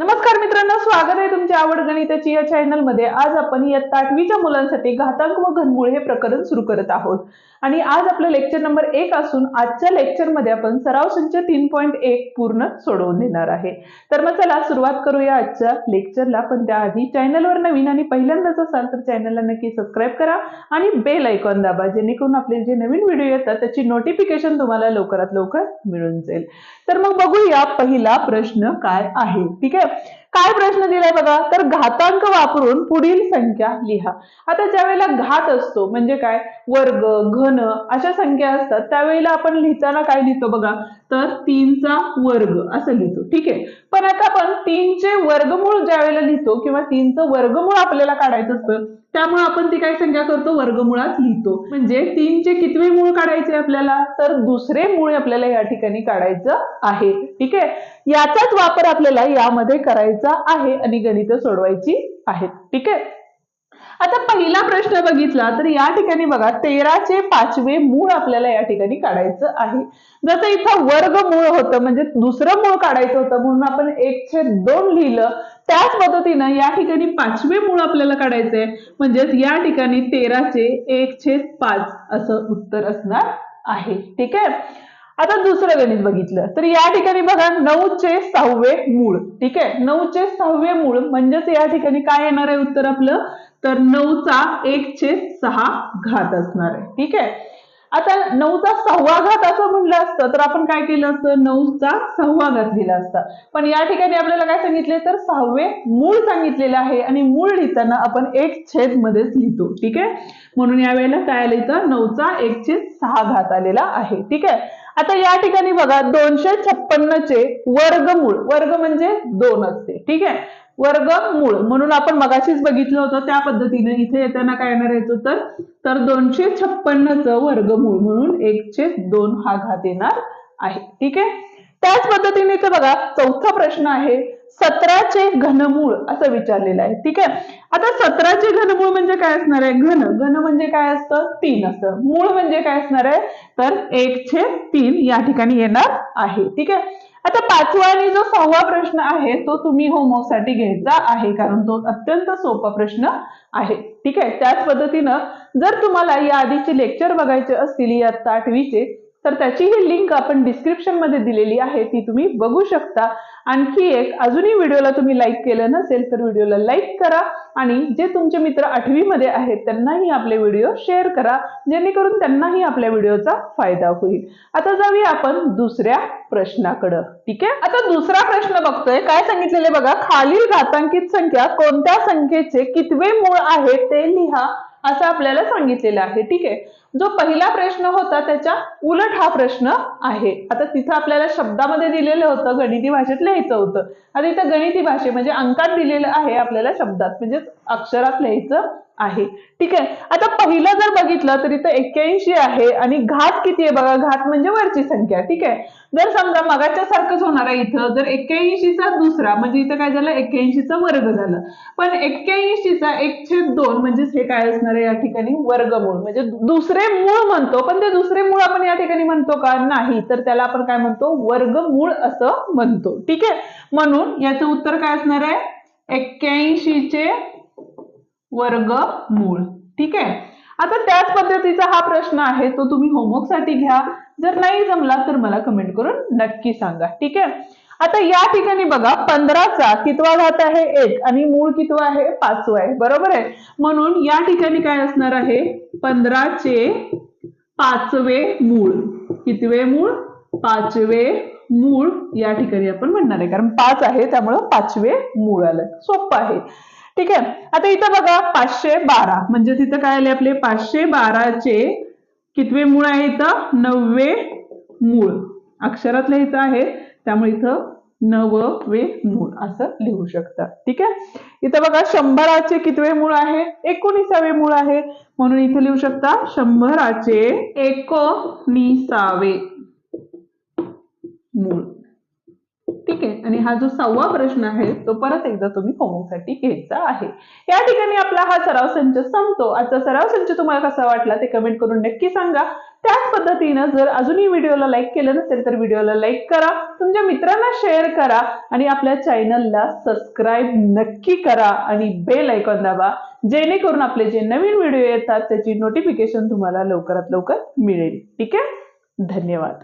नमस्कार मित्रांनो स्वागत आहे तुमच्या आवड गणिताची या चॅनलमध्ये. आज आपण इयत्ता आठवीच्या मुलांसाठी घातांक व घनमूळ हे प्रकरण सुरू करत आहोत. आणि आज आपलं लेक्चर नंबर एक असून आजच्या लेक्चरमध्ये आपण सराव संच तीन पॉईंट एक पूर्ण सोडवून देणार आहे. तर मग चला सुरुवात करूया आजच्या लेक्चरला पण त्याआधी चॅनलवर नवीन आणि पहिल्यांदाच असाल तर चॅनलला नक्की सबस्क्राईब करा आणि बेल ऐकॉन दाबा जेणेकरून आपले जे नवीन व्हिडिओ येतात त्याची नोटिफिकेशन तुम्हाला लवकरात लवकर मिळून जाईल. तर मग बघूया पहिला प्रश्न काय आहे. ठीक आहे? काय प्रश्न दिलाय बघा? तर घातांक वापरून पुढील संख्या लिहा. आता ज्या वेळेला घात असतो म्हणजे काय? वर्ग घन अशा संख्या असतात त्यावेळेला आपण लिहिताना काय लिहितो बघा? तर तीनचा वर्ग असं लिहितो. ठीक आहे? पण आता आपण तीनचे वर्गमूळ ज्या वेळेला लिहितो किंवा तीनचं वर्गमूळ आपल्याला काढायचं असतं त्यामुळे आपण ती काय संख्या करतो? वर्गमुळात लिहितो. म्हणजे तीनचे कितवे मूळ काढायचे आपल्याला? तर दुसरे मूळ आपल्याला या ठिकाणी काढायचं आहे. ठीक आहे? याचाच वापर आपल्याला यामध्ये करायचा आहे आणि गणितं सोडवायची आहेत. ठीक आहे? आता पहिला प्रश्न बघितला तर या ठिकाणी बघा तेराचे पाचवे मूळ आपल्याला या ठिकाणी काढायचं आहे. जसं इथं वर्ग मूळ होतं म्हणजे दुसरं मूळ काढायचं होतं म्हणून आपण एक छेद दोन लिहिलं. त्याच पद्धतीनं या ठिकाणी पाचवे मूळ आपल्याला काढायचंय. म्हणजेच या ठिकाणी तेराचे एक छेद पाच असं उत्तर असणार आहे. ठीक आहे? आता दुसरं गणित बघितलं. तर या ठिकाणी बघा नऊचे सहावे मूळ. ठीक आहे? नऊचे सहावे मूळ म्हणजेच या ठिकाणी काय येणार आहे उत्तर आपलं? तर नऊचा एक सहा घात असणार आहे. ठीक आहे? आता नऊचा सहावा घात असं म्हणलं असतं तर आपण काय केलं असतं? नऊचा सहावा घात लिहिला असता. पण या ठिकाणी आपल्याला काय सांगितले? तर सहावे मूळ सांगितलेलं आहे आणि मूळ लिहिताना आपण एक छेद मध्येच लिहितो. ठीक आहे? म्हणून यावेळेला काय आलं इथं? नऊचा एक छेद सहा घात आलेला आहे. ठीक आहे? आता या ठिकाणी बघा दोनशे छप्पन्नचे वर्गमूळ. वर्ग म्हणजे दोन असते. ठीक आहे? वर्गमूळ. म्हणून आपण मगाशीच बघितलं होतं त्या पद्धतीने इथे येताना काय येणार याचं तर तर दोनशे छप्पन्नचं वर्गमूळ म्हणून एकशे दोन हा घात येणार आहे. ठीक आहे? त्याच पद्धतीने इथे बघा चौथा प्रश्न आहे. सतराचे घनमूळ असं विचारलेलं आहे. ठीक आहे? आता सतराचे घनमूळ म्हणजे काय असणार आहे? घन. घन म्हणजे काय असतं? तीन असतं. मूळ म्हणजे काय असणार आहे? तर एक छे तीन या ठिकाणी येणार आहे. ठीक आहे? आता पाचवा आणि जो सहावा प्रश्न आहे तो तुम्ही होमवर्कसाठी घ्यायचा आहे कारण तो अत्यंत सोपा प्रश्न आहे. ठीक आहे? त्याच पद्धतीनं जर तुम्हाला या आधीचे लेक्चर बघायचे असतील या आठवीचे तर त्याची ही लिंक आपण डिस्क्रिप्शनमध्ये दिलेली आहे ती तुम्ही बघू शकता. आणखी एक अजूनही व्हिडिओला तुम्ही लाईक केलं नसेल तर व्हिडिओला लाईक करा आणि जे तुमचे मित्र आठवी मध्ये आहेत त्यांनाही आपले व्हिडिओ शेअर करा जेणेकरून त्यांनाही आपल्या व्हिडिओचा फायदा होईल. आता जाऊया आपण दुसऱ्या प्रश्नाकडं. ठीक आहे? आता दुसरा प्रश्न बघतोय. काय सांगितलेले बघा? खालील घातांकित संख्या कोणत्या संख्येचे कितवे मूळ आहे ते लिहा. असं आपल्याला सांगितलेलं आहे. ठीक आहे? जो पहिला प्रश्न होता त्याच्या उलट हा प्रश्न आहे. आता तिथं आपल्याला शब्दामध्ये दिलेलं होतं गणिती भाषेत लिहायचं होतं. आता इथं गणिती भाषे म्हणजे अंकात दिलेलं आहे आपल्याला शब्दात. म्हणजे अक्षरात लिहायचं आहे. ठीक आहे? आता पहिलं जर बघितलं तर इथं एक्क्याऐंशी आहे आणि घात किती आहे बघा? घात म्हणजे वरची संख्या. ठीक आहे? जर समजा मगाच्या सारखंच होणार आहे इथं जर एक्क्याऐंशीचा दुसरा म्हणजे इथं काय झालं? एक्क्याऐंशीचा वर्ग झालं. पण एक्क्याऐंशीचा एकशे दोन म्हणजेच हे काय असणार आहे या ठिकाणी? वर्गमूळ. म्हणजे दुसरे मूळ म्हणतो पण ते दुसरे मूळ आपण या ठिकाणी म्हणतो का? नाही. तर त्याला आपण काय म्हणतो? वर्गमूळ असं म्हणतो. ठीक आहे? म्हणून याचं उत्तर काय असणार आहे? एक्क्याऐंशीचे वर्गमूळ ठीक आहे? आता त्याच पद्धतीचा हा प्रश्न आहे तो तुम्ही होमवर्कसाठी घ्या. जर नाही जमला तर मला कमेंट करून नक्की सांगा. ठीक आहे? आता या ठिकाणी बघा पंधराचा कितवा घात आहे? एक. आणि मूळ कितवा आहे? पाचवा आहे. बरोबर आहे? म्हणून या ठिकाणी काय असणार आहे? पंधराचे पाचवे मूळ. कितवे मूळ? पाचवे मूळ. या ठिकाणी आपण म्हणणार आहे. कारण पाच आहे त्यामुळं पाचवे मूळ आलं. सोपं आहे. ठीक? आहे आता इथं बघा पाचशे बारा. म्हणजे तिथं काय आले आपले? पाचशे बाराचे कितवे मूळ आहे इथं? नववे मूळ. अक्षरात इथं आहे त्यामुळे इथं नववे मूळ असं लिहू शकता. ठीक? आहे इथं बघा शंभराचे कितवे मूळ आहे? एकोणीसावे मूळ आहे. म्हणून इथे लिहू शकता शंभराचे एकोणीसावे मूळ. आणि हा जो सहावा प्रश्न आहे तो परत एकदा तुम्ही होमवर्कसाठी घ्यायचा आहे. या ठिकाणी आपला हा सराव संच संपतो. आजचा सराव संच तुम्हाला कसा वाटला ते कमेंट करून नक्की सांगा. त्याच पद्धतीनं जर अजूनही व्हिडिओला लाईक केलं नसेल तर व्हिडिओला लाईक करा. तुमच्या मित्रांना शेअर करा आणि आपल्या चॅनलला सबस्क्राईब नक्की करा आणि बेल ऐकॉन दाबा. जेणेकरून आपले जे नवीन व्हिडिओ येतात त्याची नोटिफिकेशन तुम्हाला लवकरात लवकर मिळेल. ठीक आहे? धन्यवाद.